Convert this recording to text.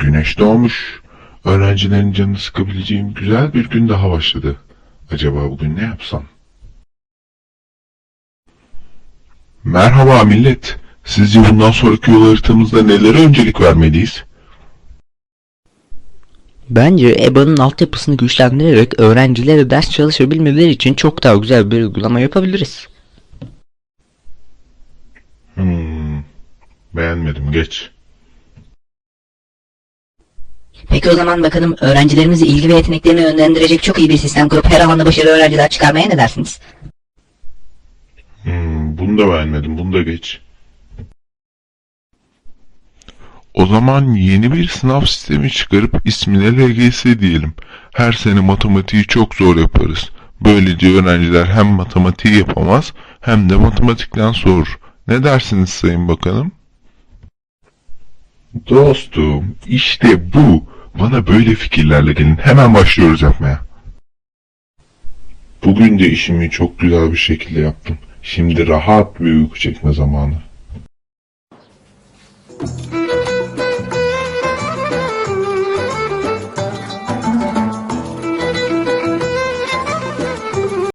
güneş doğmuş. Öğrencilerin canını sıkabileceğim güzel bir gün daha başladı. Acaba bugün ne yapsam? Merhaba millet. Sizce bundan sonraki yol haritamızda nelere öncelik vermeliyiz? Bence EBA'nın altyapısını güçlendirerek öğrencilere ders çalışabilmeleri için çok daha güzel bir uygulama yapabiliriz. Hmm, beğenmedim geç. Peki o zaman bakalım öğrencilerimizi ilgi ve yeteneklerini yönlendirecek çok iyi bir sistem kurup her alanda başarılı öğrenciler çıkarmaya ne dersiniz? Hmm, bunu da beğenmedim bunu da geç. O zaman yeni bir sınav sistemi çıkarıp ismine LGS diyelim. Her sene matematiği çok zor yaparız. Böylece öğrenciler hem matematiği yapamaz hem de matematikten soğur. Ne dersiniz Sayın Bakanım? Dostum, işte bu. Bana böyle fikirlerle gelin. Hemen başlıyoruz yapmaya. Bugün de işimi çok güzel bir şekilde yaptım. Şimdi rahat bir uyku çekme zamanı.